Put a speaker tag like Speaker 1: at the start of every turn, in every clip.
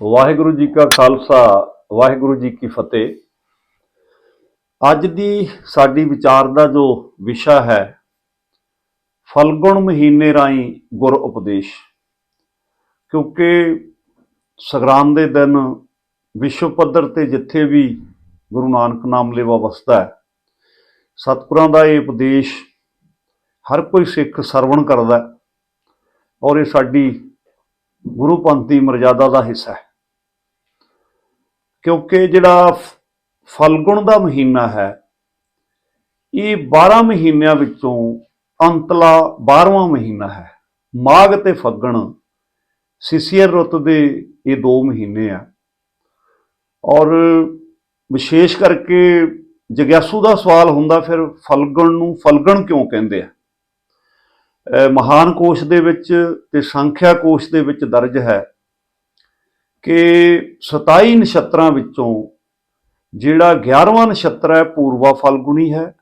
Speaker 1: ਵਾਹਿਗੁਰੂ ਜੀ ਕਾ ਖਾਲਸਾ, ਵਾਹਿਗੁਰੂ ਜੀ ਕੀ ਫਤਿਹ। ਅੱਜ ਦੀ ਸਾਡੀ ਵਿਚਾਰ ਦਾ ਜੋ ਵਿਸ਼ਾ ਹੈ, ਫਲਗੁਣ ਮਹੀਨੇ ਰਾਹੀਂ ਗੁਰ ਉਪਦੇਸ਼। ਕਿਉਂਕਿ ਸੰਗਰਾਂਦ ਦੇ ਦਿਨ ਵਿਸ਼ਵ ਪੱਧਰ ਤੇ ਜਿੱਥੇ ਵੀ ਗੁਰੂ ਨਾਨਕ ਨਾਮ ਲੇਵਾ ਵਸਦਾ ਹੈ, ਸਤਿਗੁਰਾਂ ਦਾ ਇਹ ਉਪਦੇਸ਼ ਹਰ ਕੋਈ ਸਿੱਖ ਸਰਵਣ ਕਰਦਾ ਔਰ ਇਹ ਸਾਡੀ ਗੁਰੂ ਪੰਥ ਦੀ ਮਰਜ਼ਾਦਾ ਦਾ ਹਿੱਸਾ ਹੈ। ਕਿਉਂਕਿ ਜਿਹੜਾ ਫਲਗੁਣ ਦਾ ਮਹੀਨਾ ਹੈ, ਇਹ 12 ਮਹੀਨਿਆਂ ਵਿੱਚੋਂ ਅੰਤਲਾ 12ਵਾਂ ਮਹੀਨਾ ਹੈ। ਮਾਘ ਤੇ ਫੱਗਣ ਸਿਸਿਅਰ ਰੁੱਤ ਦੇ ਇਹ ਦੋ ਮਹੀਨੇ ਆ। ਔਰ ਵਿਸ਼ੇਸ਼ ਕਰਕੇ ਜਗਿਆਸੂ ਦਾ ਸਵਾਲ ਹੁੰਦਾ, ਫਿਰ ਫਲਗਣ ਨੂੰ ਫਲਗਣ ਕਿਉਂ ਕਹਿੰਦੇ ਆ? ਮਹਾਨ ਕੋਸ਼ ਦੇ ਵਿੱਚ ਤੇ ਸੰਖਿਆ ਕੋਸ਼ ਦੇ ਵਿੱਚ ਦਰਜ ਹੈ ਕਿ 27 ਨਛੱਤਰਾਂ ਵਿੱਚੋਂ ਜਿਹੜਾ 11ਵਾਂ ਨਛੱਤਰ ਹੈ, ਪੂਰਵਾ ਫਲਗੁਣੀ ਹੈ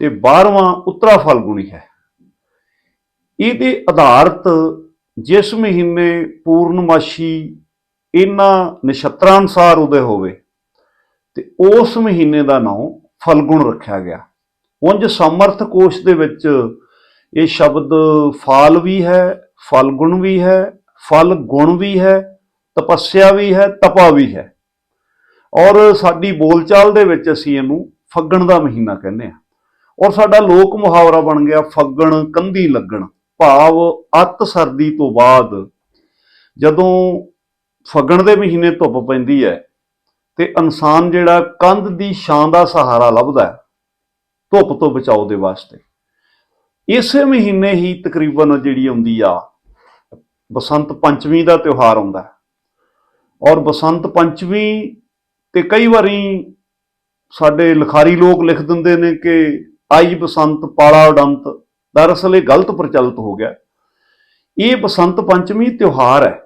Speaker 1: ਤੇ 12ਵਾਂ ਉੱਤਰਾ ਫਲਗੁਣੀ ਹੈ। ਇਹਦੇ ਆਧਾਰਤ ਜਿਸ ਮਹੀਨੇ ਪੂਰਨਮਾਸ਼ੀ ਇਹਨਾਂ ਨਛੱਤਰਾਂ ਅਨੁਸਾਰ ਉਦੇ ਹੋਵੇ, ਤੇ ਉਸ ਮਹੀਨੇ ਦਾ ਨਾਮ ਫਲਗੁਣ ਰੱਖਿਆ ਗਿਆ। ਉਂਝ ਸਮਰਥ ਕੋਸ਼ ਦੇ ਵਿੱਚ ਇਹ ਸ਼ਬਦ ਫਾਲ ਵੀ ਹੈ, ਫਲਗੁਣ ਵੀ ਹੈ ਫਲ ਗੁਣ ਵੀ ਹੈ ਤਪੱਸਿਆ ਵੀ ਹੈ, ਤਪਾ ਵੀ ਹੈ। ਔਰ ਸਾਡੀ ਬੋਲਚਾਲ ਦੇ ਵਿੱਚ ਅਸੀਂ ਇਹਨੂੰ ਫੱਗਣ ਦਾ ਮਹੀਨਾ ਕਹਿੰਦੇ ਆ ਔਰ ਸਾਡਾ ਲੋਕ ਮੁਹਾਵਰਾ ਬਣ ਗਿਆ ਫੱਗਣ, ਕੰਧੀ ਲੱਗਣ, ਭਾਵ ਅੱਤ ਸਰਦੀ ਤੋਂ ਬਾਅਦ। ਜਦੋਂ ਫੱਗਣ ਦੇ ਮਹੀਨੇ ਧੁੱਪ ਪੈਂਦੀ ਹੈ ਤੇ ਇਨਸਾਨ ਜਿਹੜਾ ਕੰਧ ਦੀ ਛਾਂ ਦਾ ਸਹਾਰਾ ਲੱਭਦਾ ਹੈ, ਧੁੱਪ ਤੋਂ ਬਚਾਓ ਦੇ ਵਾਸਤੇ। ਇਸੇ ਮਹੀਨੇ ਹੀ ਤਕਰੀਬਨ ਜਿਹੜੀ ਆਉਂਦੀ ਆ, ਬਸੰਤ ਪੰਚਮੀ ਦਾ ਤਿਉਹਾਰ ਆਉਂਦਾ ਔਰ ਬਸੰਤ ਪੰਚਮੀ ਤੇ ਕਈ ਵਾਰੀ ਸਾਡੇ ਲਿਖਾਰੀ ਲੋਕ ਲਿਖ ਦਿੰਦੇ ਨੇ ਕਿ ਆਈ ਬਸੰਤ ਪਾਲਾ ਉਡੰਤ। ਦਰਅਸਲ ਇਹ ਗਲਤ ਪ੍ਰਚਲਿਤ ਹੋ ਗਿਆ। ਇਹ ਬਸੰਤ ਪੰਚਮੀ ਤਿਉਹਾਰ ਹੈ।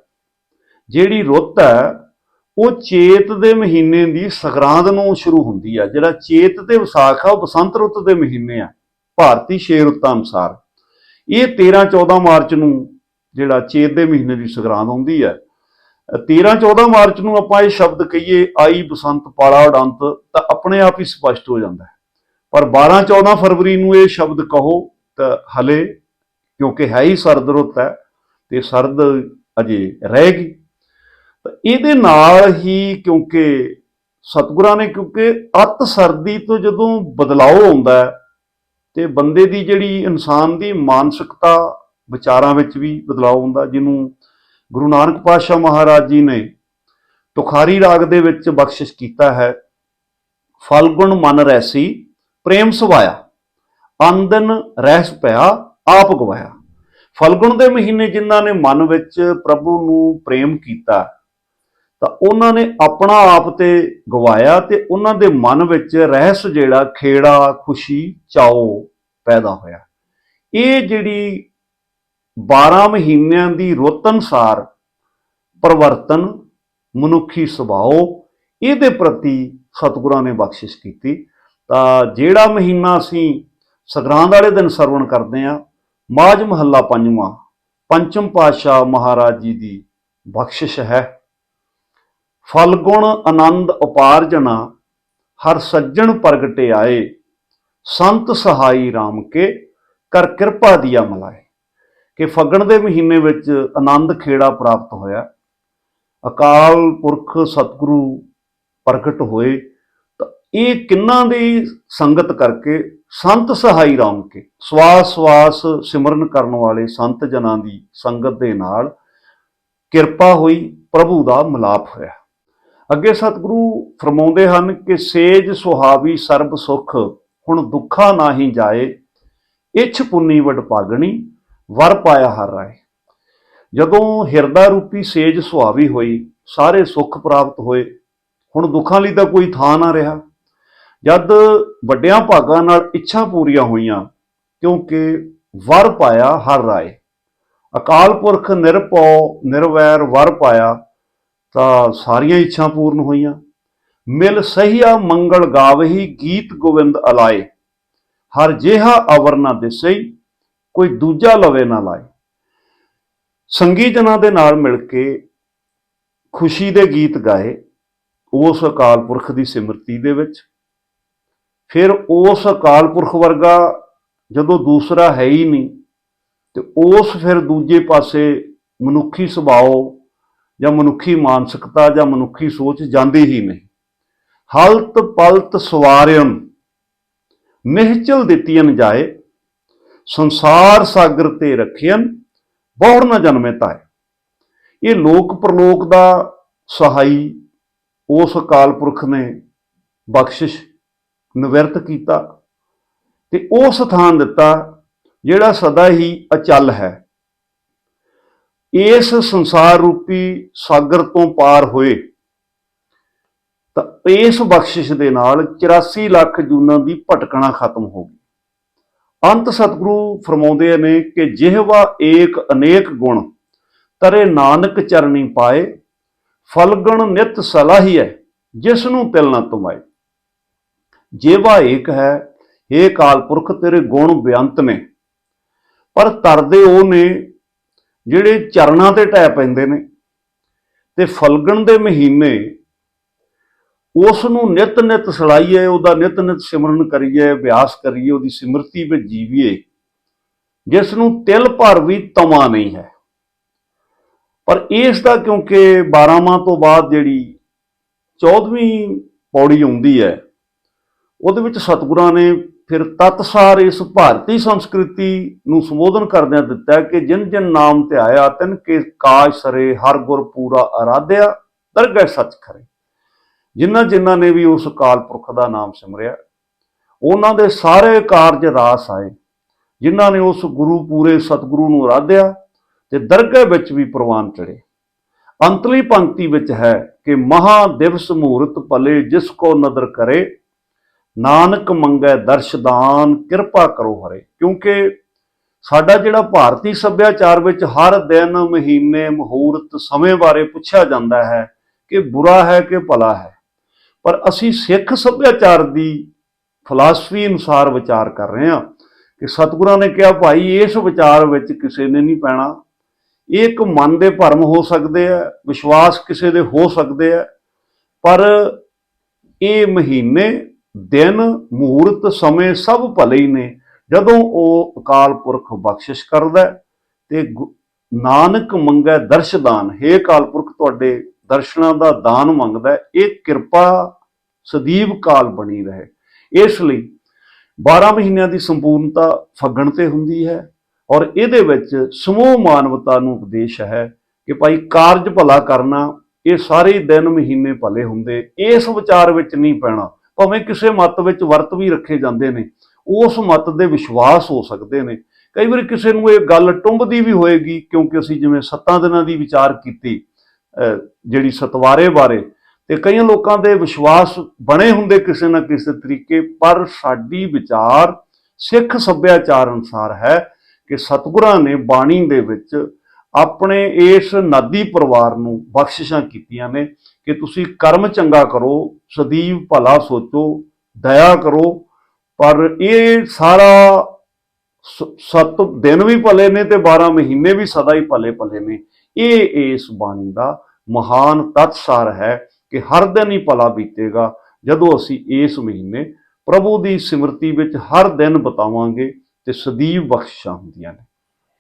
Speaker 1: ਜਿਹੜੀ ਰੁੱਤ ਹੈ, ਉਹ ਚੇਤ ਦੇ ਮਹੀਨੇ ਦੀ ਸੰਗਰਾਂਦ ਨੂੰ ਸ਼ੁਰੂ ਹੁੰਦੀ ਹੈ ਜਿਹੜਾ ਚੇਤ ਤੇ ਵਿਸਾਖ ਆ, ਉਹ ਬਸੰਤ ਰੁੱਤ ਦੇ ਮਹੀਨੇ ਆ। ਭਾਰਤੀ ਛੇ ਰੁੱਤਾਂ ਅਨੁਸਾਰ। ਇਹ 13 14 ਮਾਰਚ ਨੂੰ ਜਿਹੜਾ ਚੇਤ ਦੇ ਮਹੀਨੇ ਦੀ ਸੰਗਰਾਂਦ ਆਉਂਦੀ ਹੈ। 13 14 ਮਾਰਚ ਨੂੰ ਆਪਾਂ ਇਹ ਸ਼ਬਦ ਕਹੀਏ, ਆਈ ਬਸੰਤ ਪਾਲਾ ਉਡੰਤ, ਤਾਂ ਆਪਣੇ ਆਪ ਹੀ ਸਪਸ਼ਟ ਹੋ ਜਾਂਦਾ ਹੈ। ਪਰ 12 14 ਫਰਵਰੀ ਨੂੰ ਇਹ ਸ਼ਬਦ ਕਹੋ, ਤਾਂ ਹਲੇ ਕਿਉਂਕਿ ਹੈ ਹੀ ਸਰਦ ਰੁੱਤ ਹੈ, ਤੇ ਸਰਦ ਅਜੇ ਰਹੇਗੀ ਤਾਂ ਇਹਦੇ ਨਾਲ ਹੀ ਕਿਉਂਕਿ ਸਤਿਗੁਰਾਂ ਨੇ, ਕਿਉਂਕਿ ਅਤ ਸਰਦੀ ਤੋਂ ਜਦੋਂ ਬਦਲਾਅ ਆਉਂਦਾ ਹੈ, ਤੇ ਬੰਦੇ ਦੀ ਜਿਹੜੀ ਇਨਸਾਨ ਦੀ ਮਾਨਸਿਕਤਾ ਵਿਚਾਰਾਂ ਵਿੱਚ ਵੀ ਬਦਲਾਅ ਆਉਂਦਾ ਜਿਹਨੂੰ ਗੁਰੂ ਨਾਨਕ ਪਾਤਸ਼ਾਹ ਮਹਾਰਾਜ ਜੀ ਨੇ ਤੁਖਾਰੀ ਰਾਗ ਦੇ ਵਿੱਚ ਬਖਸ਼ਿਸ਼ ਕੀਤਾ ਹੈ। ਫਲਗੁਣ ਮਨ ਰੈਸੀ, ਪ੍ਰੇਮ ਸੁਭਾਇਆ। ਅੰਦਨ ਰਹਿਸ ਪਿਆ, ਆਪ ਗਵਾਇਆ। ਫਲਗੁਣ ਦੇ ਮਹੀਨੇ ਜਿਨ੍ਹਾਂ ਨੇ ਮਨ ਵਿੱਚ ਪ੍ਰਭੂ ਨੂੰ ਪ੍ਰੇਮ ਕੀਤਾ, ਤਾਂ ਉਹਨਾਂ ਨੇ ਆਪਣਾ ਆਪ ਤੇ ਗਵਾਇਆ ਤੇ ਉਹਨਾਂ ਦੇ ਮਨ ਵਿੱਚ ਰਹਿਸ ਜਿਹੜਾ ਖੇੜਾ ਖੁਸ਼ੀ ਚਾਓ ਪੈਦਾ ਹੋਇਆ। ਇਹ ਜਿਹੜੀ 12 ਮਹੀਨਿਆਂ ਦੀ ਰੁੱਤ ਅਨੁਸਾਰ ਪਰਿਵਰਤਨ, ਮਨੁੱਖੀ ਸੁਭਾਅ, ਇਹਦੇ ਪ੍ਰਤੀ ਸਤਿਗੁਰਾਂ ਨੇ ਬਖਸ਼ਿਸ਼ ਕੀਤੀ। ਤਾਂ ਜਿਹੜਾ ਮਹੀਨਾ ਅਸੀਂ ਸੰਗਰਾਂਦ ਵਾਲੇ ਦਿਨ ਸਰਵਣ ਕਰਦੇ ਆ ਮਾਝ ਮਹੱਲਾ ਪੰਜਵਾਂ, ਪੰਚਮ ਪਾਤਸ਼ਾਹ ਮਹਾਰਾਜ ਜੀ ਦੀ ਬਖਸ਼ਿਸ਼ ਹੈ। ਫਲਗੁਣ ਆਨੰਦ ਉਪਾਰਜਨਾ, ਹਰ ਸੱਜਣ ਪ੍ਰਗਟੇ ਆਏ ਸੰਤ ਸਹਾਈ RAM ਕੇ, ਕਰ ਕਿਰਪਾ ਦੀਆ ਮਲਾਏ ਕਿ ਫੱਗਣ ਦੇ ਮਹੀਨੇ ਵਿੱਚ ਆਨੰਦ ਖੇੜਾ ਪ੍ਰਾਪਤ ਹੋਇਆ। ਅਕਾਲ ਪੁਰਖ ਸਤਿਗੁਰੂ ਪ੍ਰਗਟ ਹੋਏ ਤਾਂ ਇਹ ਕਿੰਨਾਂ ਦੀ ਸੰਗਤ ਕਰਕੇ? ਸੰਤ ਸਹਾਈ ਰਾਮ ਕੇ ਸਵਾਸ ਸਵਾਸ ਸਿਮਰਨ ਕਰਨ ਵਾਲੇ ਸੰਤ ਜਨਾਂ ਦੀ ਸੰਗਤ ਦੇ ਨਾਲ ਕਿਰਪਾ ਹੋਈ, ਪ੍ਰਭੂ ਦਾ ਮਿਲਾਪ ਹੋਇਆ। ਅੱਗੇ ਸਤਿਗੁਰੂ ਫਰਮਾਉਂਦੇ ਹਨ ਕਿ ਸੇਜ ਸੁਹਾਵੀ ਸਰਬ ਸੁਖ, ਹੁਣ ਦੁੱਖਾ ਨਾਹੀ ਜਾਏ, ਇਛ ਪੁੰਨੀ ਵਡ ਪਾਗਣੀ ਵਰ ਪਾਇਆ ਹਰ ਰਾਏ। ਜਦੋਂ ਹਿਰਦਾ ਰੂਪੀ ਸੇਜ ਸੁਹਾਵੀ ਹੋਈ, ਸਾਰੇ ਸੁੱਖ ਪ੍ਰਾਪਤ ਹੋਏ, ਹੁਣ ਦੁੱਖਾਂ ਲਈ ਤਾਂ ਕੋਈ ਥਾਂ ਨਾ ਰਿਹਾ। ਜਦ ਵੱਡਿਆਂ ਭਾਗਾਂ ਨਾਲ ਇੱਛਾ ਪੂਰੀਆਂ ਹੋਈਆਂ, ਕਿਉਂਕਿ ਵਰ ਪਾਇਆ ਹਰ ਰਾਏ। ਅਕਾਲ ਪੁਰਖ ਨਿਰਭਉ, ਨਿਰਵੈਰ ਵਰ ਪਾਇਆ, ਤਾਂ ਸਾਰੀਆਂ ਇੱਛਾ ਪੂਰਨ ਹੋਈਆਂ। ਮਿਲ ਸਹੀਆ ਮੰਗਲ ਗਾਵਹੀ ਗੀਤ ਗੋਵਿੰਦ ਅਲਾਏ। ਹਰ ਜਿਹਾ ਅਵਰ ਨਾ ਦਿਸਈ ਕੋਈ ਦੂਜਾ ਲਵੇ ਨਾ ਲਾਏ। ਸੰਗੀ ਜਨਾਂ ਦੇ ਨਾਲ ਮਿਲ ਕੇ ਖੁਸ਼ੀ ਦੇ ਗੀਤ ਗਾਏ ਉਸ ਅਕਾਲ ਪੁਰਖ ਦੀ ਸਿਮਰਤੀ ਦੇ ਵਿੱਚ। ਫਿਰ ਉਸ ਅਕਾਲ ਪੁਰਖ ਵਰਗਾ ਜਦੋਂ ਦੂਸਰਾ ਹੈ ਹੀ ਨਹੀਂ, ਤੇ ਉਸ ਫਿਰ ਦੂਜੇ ਪਾਸੇ ਮਨੁੱਖੀ ਸੁਭਾਅ ਜਾਂ ਮਨੁੱਖੀ ਮਾਨਸਿਕਤਾ ਜਾਂ ਮਨੁੱਖੀ ਸੋਚ ਜਾਂਦੀ ਹੀ ਨਹੀਂ। ਹਲਤ ਪਲਤ ਸਵਾਰਿਅਨ ਨਿਹਚਲ ਦਿੱਤੀਆਂ ਜਾਏ ਸੰਸਾਰ ਸਾਗਰ ਤੇ ਰੱਖਿਅਨ ਬਹੁੜ ਨਾ ਜਨਮੇ ਤਾਏ। ਇਹ ਲੋਕ ਪ੍ਰਲੋਕ ਦਾ ਸਹਾਈ ਉਸ ਅਕਾਲ ਪੁਰਖ ਨੇ ਬਖਸ਼ਿਸ਼ ਨਿਵਰਤ ਕੀਤਾ ਤੇ ਉਹ ਸਥਾਨ ਦਿੱਤਾ ਜਿਹੜਾ ਸਦਾ ਹੀ ਅਚਲ ਹੈ। ਇਸ ਸੰਸਾਰ ਰੂਪੀ ਸਾਗਰ ਤੋਂ ਪਾਰ ਹੋਏ ਤਾਂ ਇਸ ਬਖਸ਼ਿਸ਼ ਦੇ ਨਾਲ 84 ਲੱਖ ਜੂਨਾਂ ਦੀ ਭਟਕਣਾ ਖਤਮ ਹੋ ਗਈ। ਅੰਤ ਸਤਿਗੁਰੂ ਫਰਮਾਉਂਦੇ ਨੇ ਕਿ ਜਿਹਵਾ ਏਕ ਅਨੇਕ ਗੁਣ, ਤਰੇ ਨਾਨਕ ਚਰਣੀ ਪਾਏ, ਫਲਗਣ ਨਿਤ ਹੈ ਜਿਸ ਨੂੰ ਤਿਲ ਨਾ ਤੁਮਾਏ। ਜਿਹਵਾ ਏਕ ਹੈ ਏ ਕਾਲ ਪੁਰਖ, ਤੇਰੇ ਗੁਣ ਬੇਅੰਤ ਨੇ। ਪਰ ਤਰਦੇ ਉਹ ਨੇ ਜਿਹੜੇ ਚਰਨਾਂ ਤੇ ਟੈ ਪੈਂਦੇ ਨੇ ਤੇ ਫਲਗਣ ਦੇ ਮਹੀਨੇ ਉਸ ਨੂੰ ਨਿਤ ਨਿਤ ਸਲਾਈਏ, ਉਹਦਾ ਨਿਤ ਨਿਤ ਸਿਮਰਨ ਕਰੀਏ, ਅਭਿਆਸ ਕਰੀਏ, ਉਹਦੀ ਸਿਮਰਤੀ ਵਿੱਚ ਜੀਵੀਏ ਜਿਸ ਨੂੰ ਤਿਲ ਭਰ ਵੀ ਤਮਾ ਨਹੀਂ ਹੈ। ਪਰ ਇਸ ਦਾ ਕਿਉਂਕਿ 12ਵਾਂ ਤੋਂ ਬਾਅਦ ਜਿਹੜੀ 14ਵੀਂ ਪੌੜੀ ਆਉਂਦੀ ਹੈ, ਉਹਦੇ ਵਿੱਚ ਸਤਿਗੁਰਾਂ ਨੇ ਫਿਰ ਤਤਸਾਰ ਇਸ ਭਾਰਤੀ ਸੰਸਕ੍ਰਿਤੀ ਨੂੰ ਸੰਬੋਧਨ ਕਰਦਿਆਂ ਦਿੱਤਾ ਕਿ ਜਿਨ ਜਿਨ ਨਾਮ ਤੇ ਆਇਆ, ਤਿਨ ਕੇ ਕਾਜ ਸਰੇ, ਹਰ ਗੁਰ ਪੂਰਾ ਅਰਾਧਿਆ, ਦਰਗਹਿ ਸੱਚ ਖਰੇ। ਜਿਨ੍ਹਾਂ ਜਿਨ੍ਹਾਂ ਨੇ ਵੀ ਉਸ ਕਾਲ ਪੁਰਖ ਦਾ ਨਾਮ ਸਿਮਰਿਆ, ਉਹਨਾਂ ਦੇ ਸਾਰੇ ਕਾਰਜ ਰਾਸ ਆਏ, ਜਿਨ੍ਹਾਂ ਨੇ ਉਸ ਗੁਰੂ ਪੂਰੇ ਸਤਿਗੁਰੂ ਨੂੰ ਅਰਾਧਿਆ ਤੇ ਦਰਗਹਿ ਵਿੱਚ ਵੀ ਪ੍ਰਵਾਨ ਚੜੇ ਅੰਤਲੀ ਪੰਕਤੀ ਵਿੱਚ ਹੈ ਕਿ ਮਹਾ ਦਿਵਸ ਮੂਰਤ ਭਲੇ ਜਿਸ ਕੋ ਨਦਰ ਕਰੇ, ਨਾਨਕ ਮੰਗੈ ਦਰਸ਼ਦਾਨ ਕਿਰਪਾ ਕਰੋ ਹਰੇ। ਕਿਉਂਕਿ ਸਾਡਾ ਜਿਹੜਾ ਭਾਰਤੀ ਸੱਭਿਆਚਾਰ ਵਿੱਚ ਹਰ ਦਿਨ, ਮਹੀਨੇ, ਮਹੂਰਤ ਸਮੇਂ ਬਾਰੇ ਪੁੱਛਿਆ ਜਾਂਦਾ ਹੈ ਕਿ ਬੁਰਾ ਹੈ ਕਿ ਭਲਾ ਹੈ। ਪਰ ਅਸੀਂ ਸਿੱਖ ਸੱਭਿਆਚਾਰ ਦੀ ਫਿਲਾਸਫੀ ਅਨੁਸਾਰ ਵਿਚਾਰ ਕਰ ਰਹੇ ਹਾਂ ਕਿ ਸਤਿਗੁਰਾਂ ਨੇ ਕਿਹਾ, ਭਾਈ, ਇਸ ਵਿਚਾਰ ਵਿੱਚ ਕਿਸੇ ਨੇ ਨਹੀਂ ਪੈਣਾ। ਇਹ ਇੱਕ ਮਨ ਦੇ ਭਰਮ ਹੋ ਸਕਦੇ ਆ ਵਿਸ਼ਵਾਸ ਕਿਸੇ ਦੇ ਹੋ ਸਕਦੇ ਆ ਪਰ ਇਹ ਮਹੀਨੇ, ਦਿਨ ਮਹੂਰਤ ਸਮੇਂ ਸਭ ਭਲੇ ਹੀ ਨੇ। ਜਦੋਂ ਉਹ ਅਕਾਲ ਪੁਰਖ ਬਖਸ਼ਿਸ਼ ਕਰਦਾ ਹੈ ਤੇ ਗੁ- ਨਾਨਕ ਮੰਗੈ ਦਰਸ਼ਦਾਨ। ਹੈ ਅਕਾਲ ਪੁਰਖ, ਤੁਹਾਡੇ ਦਰਸ਼ਨਾਂ ਦਾ ਦਾਨ ਮੰਗਦਾ ਇਹ ਕਿਰਪਾ ਸਦੀਵ ਕਾਲ ਬਣੀ ਰਹੇ। ਇਸ ਲਈ 12 ਮਹੀਨਿਆਂ ਦੀ ਸੰਪੂਰਨਤਾ ਫੱਗਣ ਤੇ ਹੁੰਦੀ ਹੈ ਔਰ ਇਹਦੇ ਵਿੱਚ ਸਮੂਹ ਮਾਨਵਤਾ ਨੂੰ ਉਪਦੇਸ਼ ਹੈ ਕਿ ਭਾਈ ਕਾਰਜ ਭਲਾ ਕਰਨਾ ਇਹ ਸਾਰੇ ਦਿਨ ਮਹੀਨੇ ਭਲੇ ਹੁੰਦੇ। ਇਸ ਵਿਚਾਰ ਵਿੱਚ ਨਹੀਂ ਪੈਣਾ। ਭਾਵੇਂ ਕਿਸੇ ਮਤ ਵਿੱਚ ਵਰਤ ਵੀ ਰੱਖੇ ਜਾਂਦੇ ਨੇ, ਉਸ ਮਤ ਦੇ ਵਿਸ਼ਵਾਸ ਹੋ ਸਕਦੇ ਨੇ। ਕਈ ਵਾਰੀ ਕਿਸੇ ਨੂੰ ਇਹ ਗੱਲ ਟੁੰਬਦੀ ਵੀ ਹੋਏਗੀ ਕਿਉਂਕਿ ਅਸੀਂ ਜਿਵੇਂ ਸੱਤਾਂ ਦਿਨਾਂ ਦੀ ਵਿਚਾਰ ਕੀਤੀ ਜਿਹੜੀ ਸਤਵਾਰੇ ਬਾਰੇ ਤੇ ਕਈਆਂ ਲੋਕਾਂ ਦੇ ਵਿਸ਼ਵਾਸ ਬਣੇ ਹੁੰਦੇ ਕਿਸੇ ਨਾ ਕਿਸੇ ਤਰੀਕੇ, ਪਰ ਸਾਡੀ ਵਿਚਾਰ, ਸਿੱਖ ਸੱਭਿਆਚਾਰ ਅਨੁਸਾਰ ਹੈ ਕਿ ਸਤਿਗੁਰਾਂ ਨੇ ਬਾਣੀ ਦੇ ਵਿੱਚ ਆਪਣੇ ਇਸ ਨਾਦੀ ਪਰਿਵਾਰ ਨੂੰ ਬਖਸ਼ਿਸ਼ਾਂ ਕੀਤੀਆਂ ਨੇ ਕਿ ਤੁਸੀਂ ਕਰਮ ਚੰਗਾ ਕਰੋ, ਸਦੀਵ ਭਲਾ ਸੋਚੋ, ਦਇਆ ਕਰੋ, ਪਰ ਇਹ ਸਾਰਾ ਸ- ਸੱਤ ਦਿਨ ਵੀ ਭਲੇ ਨੇ ਤੇ 12 ਮਹੀਨੇ ਵੀ ਸਦਾ ਹੀ ਭਲੇ ਭਲੇ ਨੇ। ਇਹ ਇਸ ਬਾਣੀ ਦਾ ਮਹਾਨ ਤਤਸਾਰ ਹੈ। ਕਿ ਹਰ ਦਿਨ ਹੀ ਭਲਾ ਬੀਤੇਗਾ, ਜਦੋਂ ਅਸੀਂ ਇਸ ਮਹੀਨੇ ਪ੍ਰਭੂ ਦੀ ਸਿਮਰਤੀ ਵਿੱਚ ਹਰ ਦਿਨ ਬਤਾਵਾਂਗੇ ਤੇ ਸਦੀਵ ਬਖਸ਼ਿਸ਼ਾਂ ਹੁੰਦੀਆਂ ਨੇ।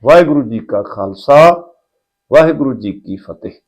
Speaker 1: ਵਾਹਿਗੁਰੂ ਜੀ ਕਾ ਖਾਲਸਾ, ਵਾਹਿਗੁਰੂ ਜੀ ਕੀ ਫਤਿਹ।